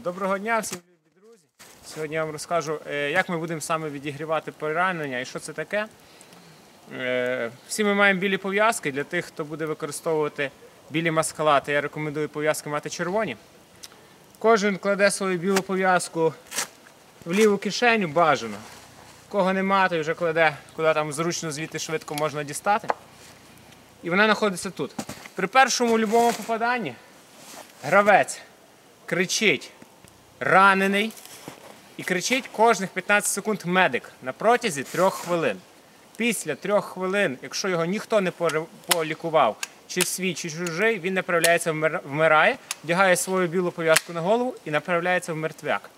Доброго дня всім любі друзі. Сьогодні я вам розкажу, е, як ми будемо саме відігрівати поранення і що це таке. Е, Всі ми маємо білі пов'язки. Для тих, хто буде використовувати білі маскалати, я рекомендую пов'язки мати червоні. Кожен кладе свою білу пов'язку в ліву кишеню бажано. Кого нема, той вже кладе, куди там зручно звідти швидко можна дістати. І вона знаходиться тут. При першому любому попаданні гравець кричить ранений і кричить кожних 15 секунд медик на протязі трьох хвилин. Після трьох хвилин, якщо його ніхто не полікував, чи свій, чи чужий, він направляється вмир- вмирає, вдягає свою білу пов'язку на голову і направляється в мертвяк.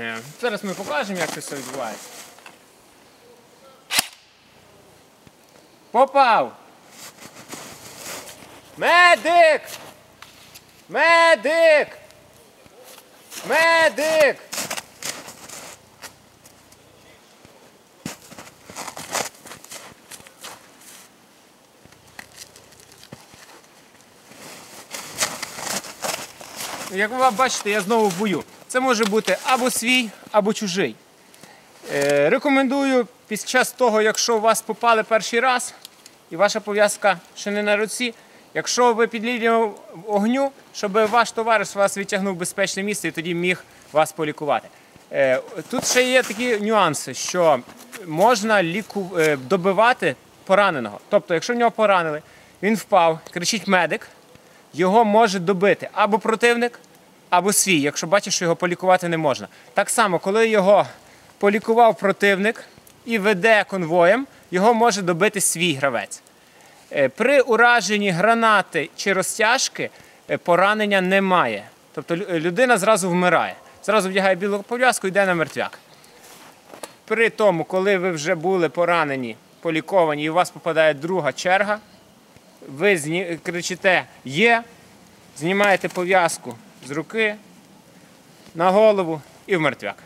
Е, Зараз ми покажемо, як це все відбувається. Попав! Медик! Медик! Медик! Як ви бачите, я знову в бою. Це може бути або свій, або чужий. Е, рекомендую під час того, якщо у вас попали перший раз, і ваша пов'язка ще не на руці, якщо ви під лінією огню, щоб ваш товариш вас відтягнув в безпечне місце і тоді міг вас полікувати. Е, Тут ще є такі нюанси, що можна ліку... е, добивати пораненого. Тобто, якщо в нього поранили, він впав, кричить медик, його може добити або противник, або свій, якщо бачиш, що його полікувати не можна. Так само, коли його полікував противник і веде конвоєм, його може добити свій гравець. Е, При ураженні гранати чи розтяжки е, поранення немає. Тобто людина зразу вмирає. Зразу вдягає білу пов'язку і йде на мертвяк. При тому, коли ви вже були поранені, поліковані, і у вас попадає друга черга, ви зні... кричите є, знімаєте пов'язку з руки на голову і в мертвяк.